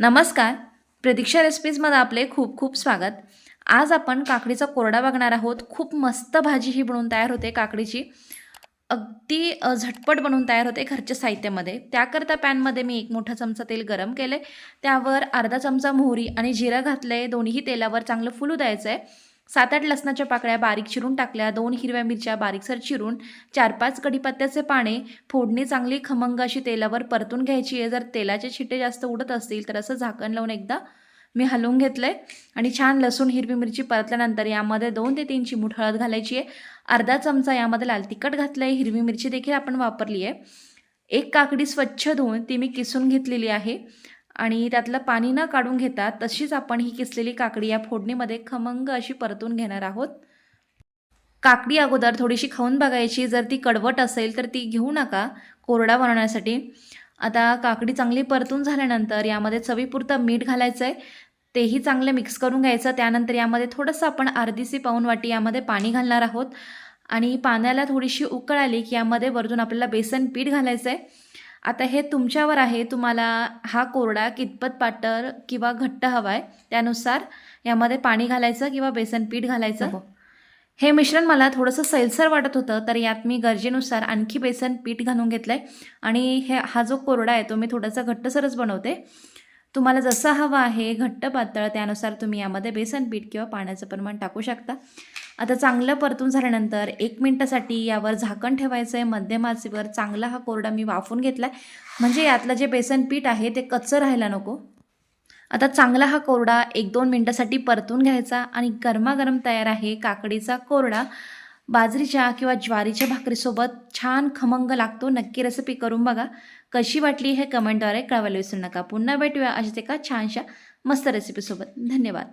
नमस्कार. प्रतीक्षा रेसिपीजमध्ये आपले खूप खूप स्वागत. आज आपण काकडीचा कोरडा बघणार आहोत. खूप मस्त भाजी ही बनवून तयार होते काकडीची. अगदी झटपट बनवून तयार होते घरच्या साहित्यामध्ये. त्याकरता पॅनमध्ये मी एक मोठा चमचा तेल गरम केले त्यावर अर्धा चमचा मोहरी आणि जिरं आहे दोन्ही तेलावर चांगलं फुलू द्यायचं आहे सात आठ लसणाच्या पाकळ्या बारीक चिरून टाकल्या दोन हिरव्या मिरच्या बारीकसर चिरून चार पाच कढीपत्त्याचे पाने फोडणी चांगली खमंग अशी तेलावर परतून घ्यायची आहे. जर तेलाचे छिटे जास्त उडत असतील तर असं झाकण लावून एकदा मी हलवून घेतलं आहे आणि छान लसूण हिरवी मिरची परतल्यानंतर यामध्ये दोन ते तीन चिमूट हळद घालायची आहे. अर्धा चमचा यामध्ये लाल तिखट घातलं आहे हिरवी मिरची देखील आपण वापरली आहे. एक काकडी स्वच्छ धुवून ती मी किसून घेतलेली आहे. आणि त्यातलं पाणी न काढून घेता तशीच आपण ही किसलेली काकडी या फोडणीमध्ये खमंग अशी परतून घेणार आहोत. काकडी अगोदर थोडीशी खाऊन बघायची. जर ती कडवट असेल तर ती घेऊ नका. कोरडा बनवण्यासाठी. आता काकडी चांगली परतून झाल्यानंतर यामध्ये चवीपुरतं मीठ घालायचं आहे तेही चांगलं मिक्स करून घ्यायचं. त्यानंतर यामध्ये थोडंसं आपण अर्धीसी पाऊन वाटी यामध्ये पाणी घालणार आहोत. आणि पाण्याला थोडीशी उकळ आली की यामध्ये वरतून आपल्याला बेसन पीठ घालायचं आहे आता हे तुमच्यावर आहे तुम्हाला हा कोरडा कितपत पातळ किंवा घट्ट हवा आहे त्यानुसार यामध्ये पाणी घालायचं किंवा बेसन पीठ घालायचं. हे मिश्रण मला थोडंसं सैलसर वाटत होतं तर यात मी गरजेनुसार आणखी बेसन पीठ घालून घेतलं आहे आणि हे हा जो कोरडा आहे तो मी थोडासा घट्टसरच बनवते. तुम्हाला जसं हवं आहे घट्ट पातळ त्यानुसार तुम्ही यामध्ये बेसन पीठ किंवा पाण्याचं प्रमाण टाकू शकता. आता चांगलं परतून झाल्यानंतर एक मिनटासाठी यावर झाकण ठेवायचं आहे मध्यम आचेवर चांगला हा कोरडा मी वाफून घेतला आहे म्हणजे यातलं जे बेसन पीठ आहे ते कच्चं राहायला नको. आता चांगला हा कोरडा एक दोन मिनटासाठी परतून घ्यायचा आणि गरमागरम तयार आहे काकडीचा कोरडा. बाजरीच्या किंवा ज्वारीच्या भाकरीसोबत छान खमंग लागतो. नक्की रेसिपी करून बघा. कशी वाटली हे कमेंटद्वारे कळवायला विसरू नका. पुन्हा भेटूया अशाच एका छानशा मस्त रेसिपीसोबत धन्यवाद.